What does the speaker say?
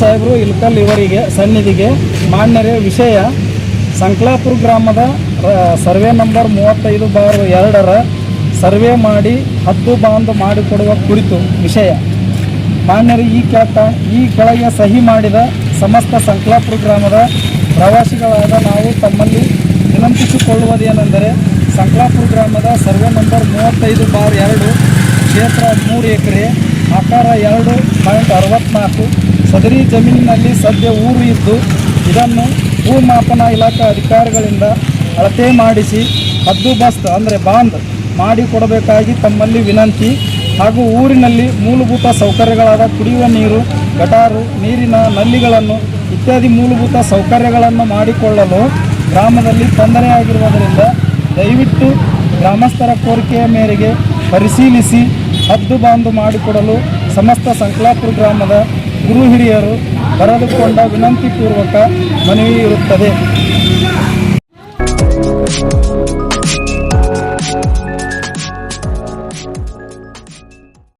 ಸಾಹೇಬರು ಇಲ್ಕಲ್ ಇವರಿಗೆ ಸನ್ನಿಧಿಗೆ ಮಾನ್ಯರೇ ವಿಷಯ. ಸಂಕ್ಲಾಪುರ ಗ್ರಾಮದ ಸರ್ವೆ ನಂಬರ್ ಮೂವತ್ತೈದು ಬಾರ್ ಎರಡರ ಸರ್ವೆ ಮಾಡಿ ಹದ್ದು ಬಾಂದ್ ಮಾಡಿಕೊಡುವ ಕುರಿತು ವಿಷಯ. ಮಾನ್ಯರು, ಈ ಕೆಳಕ, ಈ ಕೆಳಗೆ ಸಹಿ ಮಾಡಿದ ಸಮಸ್ತ ಸಂಕ್ಲಾಪುರ ಗ್ರಾಮದ ಪ್ರವಾಸಿಗಳಾದ ನಾವು ತಮ್ಮಲ್ಲಿ ವಿನಂತಿಸಿಕೊಳ್ಳುವುದೇನೆಂದರೆ, ಸಂಕ್ಲಾಪುರ ಗ್ರಾಮದ ಸರ್ವೆ ನಂಬರ್ ಮೂವತ್ತೈದು ಬಾರ್ ಎರಡು, ಕ್ಷೇತ್ರ ಮೂರು ಎಕರೆ ಆಕಾರ ಎರಡು ಪಾಯಿಂಟ್ ಅರವತ್ನಾಲ್ಕು. ಸದರಿ ಜಮೀನಿನಲ್ಲಿ ಸದ್ಯ ಊರು ಇದ್ದು ಇದನ್ನು ಭೂಮಾಪನ ಇಲಾಖೆ ಅಧಿಕಾರಿಗಳಿಂದ ಅಳತೆ ಮಾಡಿಸಿ ಹದ್ದುಬಸ್ತ್ ಅಂದರೆ ಬಾಂದ್ ಮಾಡಿಕೊಡಬೇಕಾಗಿ ತಮ್ಮಲ್ಲಿ ವಿನಂತಿ. ಹಾಗೂ ಊರಿನಲ್ಲಿ ಮೂಲಭೂತ ಸೌಕರ್ಯಗಳಾದ ಕುಡಿಯುವ ನೀರು, ಗಟಾರು, ನೀರಿನ ನಲ್ಲಿಗಳನ್ನು ಇತ್ಯಾದಿ ಮೂಲಭೂತ ಸೌಕರ್ಯಗಳನ್ನು ಮಾಡಿಕೊಳ್ಳಲು ಗ್ರಾಮದಲ್ಲಿ ತೊಂದರೆಯಾಗಿರುವುದರಿಂದ ದಯವಿಟ್ಟು ಗ್ರಾಮಸ್ಥರ ಕೋರಿಕೆಯ ಮೇರೆಗೆ ಪರಿಶೀಲಿಸಿ. ಹದ್ದು ಬಾಂದು ಮಾಡಿಕೊಡಲು ಸಮಸ್ತ ಸಂಕ್ಲಾಪುರ ಗ್ರಾಮದ ಗುರು ಹಿರಿಯರು ಬರೆದುಕೊಂಡ ವಿನಂತಿಪೂರ್ವಕ ಮನವಿ ಇರುತ್ತದೆ.